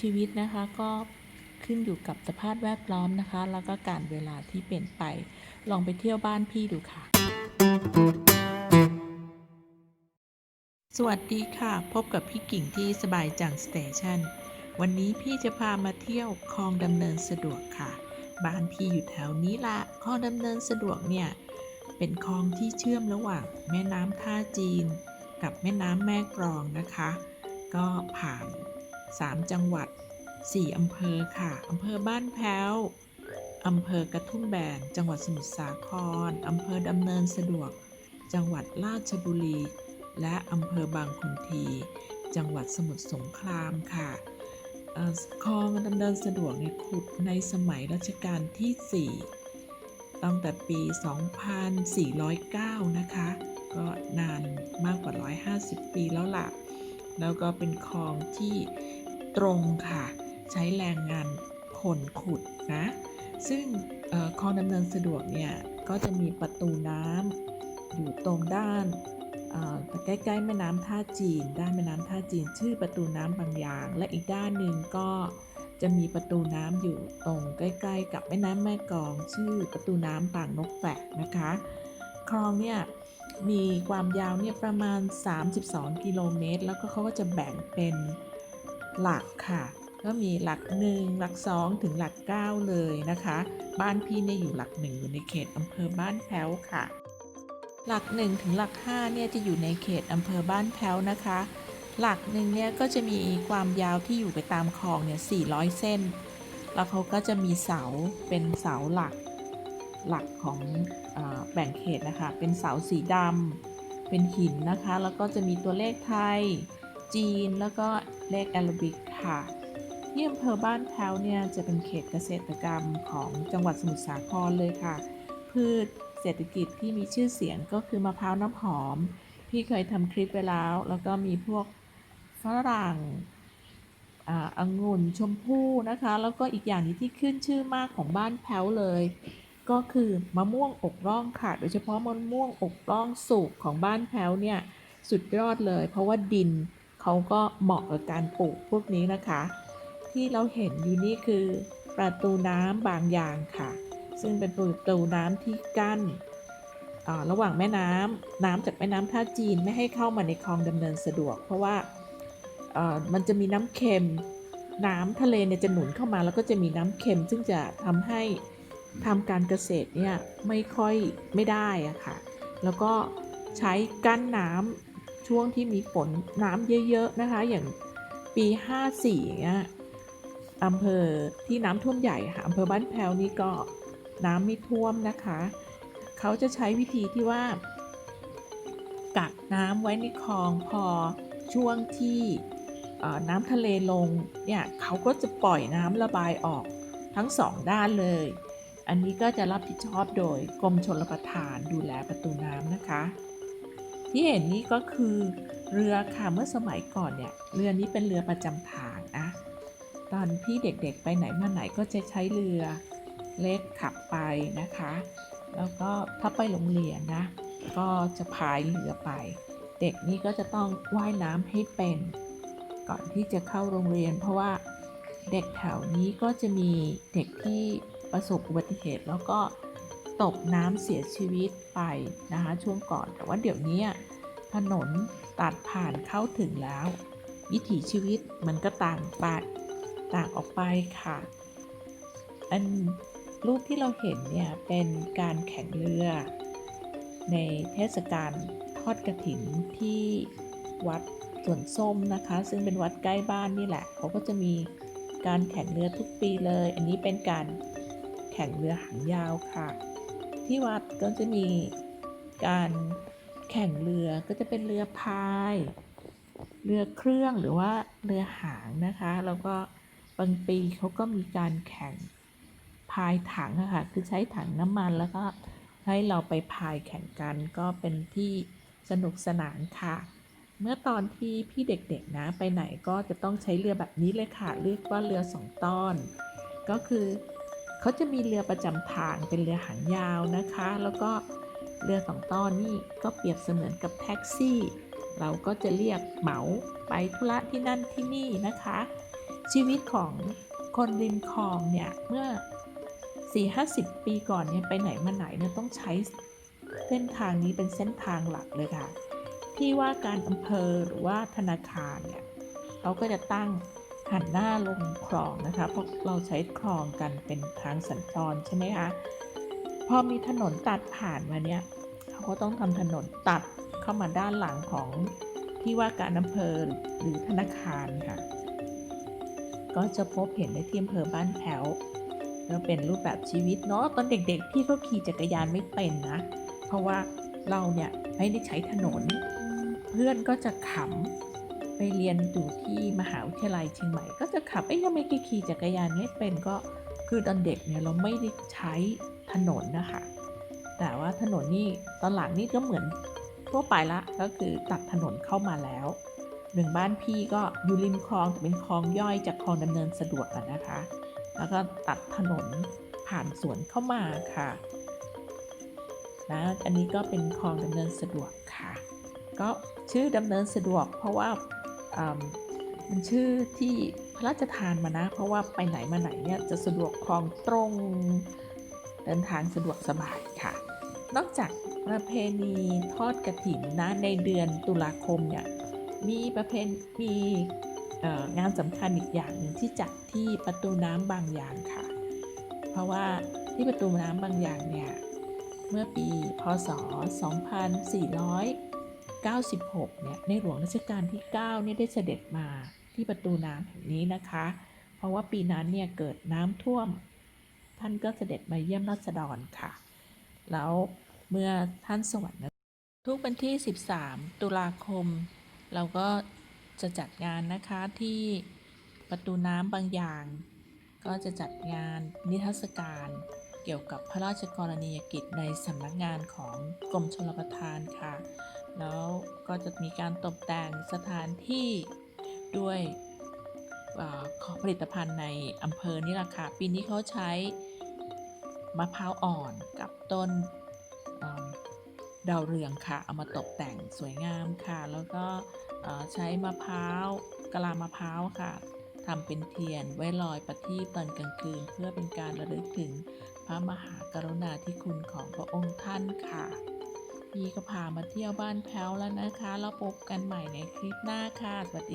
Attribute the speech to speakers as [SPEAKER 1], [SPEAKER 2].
[SPEAKER 1] ชีวิตนะคะก็ขึ้นอยู่กับสภาพแวดล้อมนะคะ แล้วก็การเวลาที่เปลี่ยนไป ลองไปเที่ยวบ้านพี่ดูค่ะ สวัสดีค่ะ พบกับพี่กิ่งที่สบายจังสเตชันวันนี้พี่จะพามาเที่ยวคลองดำเนินสะดวกค่ะ บ้านพี่อยู่แถวนี้ละคลองดำเนินสะดวกเนี่ย เป็นคลองที่เชื่อมระหว่างแม่น้ำท่าจีน กับแม่น้ำแม่กลองนะคะ ก็ผ่าน 3 จังหวัด 4 อำเภอค่ะ อำเภอบ้านแพ้ว อำเภอกระทุ่มแบน จังหวัดสมุทรสาคร อำเภอดำเนินสะดวก จังหวัดราชบุรี และอำเภอบางขุนที จังหวัดสมุทรสงครามค่ะคลองดำเนินสะดวกเนี่ยขุดในสมัยรัชกาลที่ 4 ตั้งแต่ปี 2409 นะคะ ก็นานมากกว่า 150 ปีแล้วล่ะ แล้วก็เป็นคลองที่ ตรงค่ะ ใช้แรงงานคนขุดนะ ซึ่งเอ่อคลองดำเนินสะดวกเนี่ยก็จะมีประตูน้ำอยู่ตรงด้านใกล้ๆแม่น้ำท่าจีน ด้านแม่น้ำท่าจีน ชื่อประตูน้ำบางยาง และอีกด้านหนึ่งก็จะมีประตูน้ำอยู่ตรงใกล้ ๆ กับแม่น้ำแม่กอง ชื่อประตูน้ำปางนกแฝกนะคะ คลองเนี่ยมีความยาวเนี่ยประมาณ 32 กิโลเมตร แล้วก็เขาก็จะแบ่งเป็น หลักค่ะก็มีหลัก 1 หลัก 2 ถึงหลัก 9 เลยนะคะ บ้านพี่เนี่ยอยู่หลัก 1 อยู่ในเขตอำเภอบ้านแพ้วค่ะ หลัก 1 ถึงหลัก 5 เนี่ยจะอยู่ในเขตอำเภอบ้านแพ้วนะคะ หลักหนึ่งเนี่ยก็จะมีความยาวที่อยู่ไปตามคลองเนี่ย 400 เส้น แล้วเขาก็จะมีเสาเป็นเสาหลักหลักของอแบ่งเขตนะคะ เป็นเสาสีดำเป็นหินนะคะ แล้วก็จะมีตัวเลขไทย จีน แล้วก็เลขแอโรบิกค่ะที่อำเภอบ้านแพ้วเนี่ยจะเป็นเขตเกษตรกรรมของจังหวัดสมุทรสาครเลยค่ะ พืชเศรษฐกิจที่มีชื่อเสียงก็คือมะพร้าวน้ำหอม พี่เคยทำคลิปไปแล้ว แล้วก็มีพวกฝรั่งอ่าองุ่นชมพู่นะคะ แล้วก็อีกอย่างหนี้ที่ขึ้นชื่อมากของบ้านแพ้วเลย ก็คือมะม่วงอกร่องค่ะ โดยเฉพาะมะม่วงอกร่องสุกของบ้านแพ้วเนี่ยสุดยอดเลย เพราะว่าดิน เขาก็เหมาะกับการปลูกพวกนี้นะคะ ที่เราเห็นอยู่นี่คือประตูน้ำบางยางค่ะ ซึ่งเป็นประตูน้ำที่กั้นระหว่างแม่น้ำน้ำจากแม่น้ำท่าจีนไม่ให้เข้ามาในคลองดำเนินสะดวก เพราะว่ามันจะมีน้ำเค็มน้ำทะเลเนี่ยจะหนุนเข้ามาแล้วก็จะมีน้ำเค็ม ซึ่งจะทำให้ทำการเกษตรเนี่ยไม่ค่อยไม่ได้อะค่ะ แล้วก็ใช้กั้นน้ำ ช่วงที่มีฝนน้ำเยอะ ๆ นะคะ อย่างปี 54อย่เงี้ยอำเภอที่น้ำท่วมใหญ่ค่ะอำเภอบ้านแพวนี่ก็น้ำไม่ท่วมนะคะ เขาจะใช้วิธีที่ว่า กักน้ำไว้ในคลองพอช่วงที่น้ำทะเลลงเนี่ยเขาก็จะปล่อยน้ำระบายออกทั้งสองด้านเลย อันนี้ก็จะรับผิดชอบโดยกรมชลประทานดูแลประตูน้ำนะคะ ที่เห็นนี้ก็คือเรือค่ะเมื่อสมัยก่อนเนี่ยเรือนี้เป็นเรือประจำทางนะตอนพี่เด็กๆไปไหนมาไหนก็จะใช้เรือเล็กขับไปนะคะ แล้วก็ถ้าไปโรงเรียนนะ ก็จะพายเรือไป เด็กนี่ก็จะต้องว่ายน้ำให้เป็น ก่อนที่จะเข้าโรงเรียน เพราะว่าเด็กแถวนี้ก็จะมีเด็กที่ประสบอุบัติเหตุแล้วก็ ตกน้ำเสียชีวิตไปนะคะช่วงก่อน แต่ว่าเดี๋ยวนี้ถนนตัดผ่านเข้าถึงแล้ว วิถีชีวิตมันก็ต่างไปต่างออกไปค่ะ อันรูปที่เราเห็นเนี่ยเป็นการแข่งเรือ ในเทศกาลทอดกระถินที่วัดสวนส้มนะคะ ซึ่งเป็นวัดใกล้บ้านนี่แหละ เขาก็จะมีการแข่งเรือทุกปีเลย อันนี้เป็นการแข่งเรือหางยาวค่ะ ที่วัดก็จะมีการแข่งเรือก็จะเป็นเรือพาย เรือเครื่องหรือว่าเรือหางนะคะ แล้วก็บางปีเขาก็มีการแข่งพายถังอะค่ะ คือใช้ถังน้ำมันแล้วก็ให้เราไปพายแข่งกันก็เป็นที่สนุกสนานค่ะ เมื่อตอนที่พี่เด็กๆนะไปไหนก็จะต้องใช้เรือแบบนี้เลยค่ะ เรียกว่าเรือสองต้อน ก็คือ เขาจะมีเรือประจำทางเป็นเรือหางยาวนะคะ แล้วก็เรือสองต้อนนี่ก็เปรียบเสมือนกับแท็กซี่ เราก็จะเรียกเหมาไปธุระที่นั่นที่นี่นะคะ ชีวิตของคนริมคลองเนี่ยเมื่อ 4-50 ปีก่อนเนี่ยไปไหนมาไหนเนี่ยต้องใช้เส้นทางนี้เป็นเส้นทางหลักเลยค่ะ ที่ว่าการอำเภอหรือว่าธนาคารเนี่ยเขาก็จะตั้ง หันหน้าลงคลองนะคะ เพราะเราใช้คลองกันเป็นทางสัญจรใช่ไหมคะ พอมีถนนตัดผ่านมาเนี่ยเขาก็ต้องทำถนนตัดเข้ามาด้านหลังของที่ว่าการอำเภอหรือธนาคารค่ะ ก็จะพบเห็นในที่อำเภอบ้านแพ้วแล้วเป็นรูปแบบชีวิตเนาะตอนเด็กๆ พี่ก็ขี่จักรยานไม่เป็นนะ เพราะว่าเราเนี่ยไม่ได้ใช้ถนน เพื่อนก็จะขำ เรียนอยู่ที่มหาวิทยาลัยเชียงใหม่ ก็จะขับ เอ้ยทำไมแกขี่จักรยานไม่เป็นก็คือตอนเด็กเนี่ยเราไม่ได้ใช้ถนนนะคะ แต่ว่าถนนนี่ตอนหลังนี่ก็เหมือนทั่วไปละ ก็คือตัดถนนเข้ามาแล้วหนึ่งบ้านพี่ก็อยู่ริมคลองแต่เป็นคลองย่อยจากคลองดำเนินสะดวกนะคะ แล้วก็ตัดถนนผ่านสวนเข้ามาค่ะนะอันนี้ก็เป็นคลองดำเนินสะดวกค่ะ ก็ชื่อดำเนินสะดวกเพราะว่า มันชื่อที่พระราชทานมานะ เพราะว่าไปไหนมาไหนเนี่ยจะสะดวกคลองตรง เดินทางสะดวกสบายค่ะ นอกจากประเพณีทอดกระถินนะในเดือนตุลาคมเนี่ยมีประเพณีมีงานสำคัญอีกอย่างหนึ่งที่จัดที่ประตูน้ำบางอย่างค่ะ เพราะว่าที่ประตูน้ำบางอย่างเนี่ยเมื่อปีพศ 2400 96เนี่ยในหลวงรัชกาลที่9เนี่ยได้เสด็จมาที่ประตูน้ำแห่งนี้นะคะ เพราะว่าปีนั้นเนี่ยเกิดน้ำท่วม ท่านก็เสด็จมาเยี่ยมราษฎรค่ะ แล้วเมื่อท่านสวรรคทุกวันที่ 13 ตุลาคม เราก็จะจัดงานนะคะที่ประตูน้ำบางอย่าง ก็จะจัดงานนิทรรศการเกี่ยวกับพระราชกรณียกิจในสำนักงานของกรมชลประทานค่ะ แล้วก็จะมีการตกแต่งสถานที่ด้วยอาของผลิตภัณฑ์ในอำเภอนี่แหละค่ะ ปีนี้เขาใช้มะพร้าวอ่อนกับต้นดาวเรืองค่ะ เอามาตกแต่งสวยงามค่ะ แล้วก็ใช้มะพร้าวกะลามะพร้าวค่ะทำเป็นเทียนไว้ลอยประทีปตอนกลางคืน เพื่อเป็นการระลึกถึงพระมหากรุณาธิคุณของพระองค์ท่านค่ะ พี่ก็พามาเที่ยวบ้านแพ้วแล้วนะคะ แล้วพบกันใหม่ในคลิปหน้าค่ะสวัสดี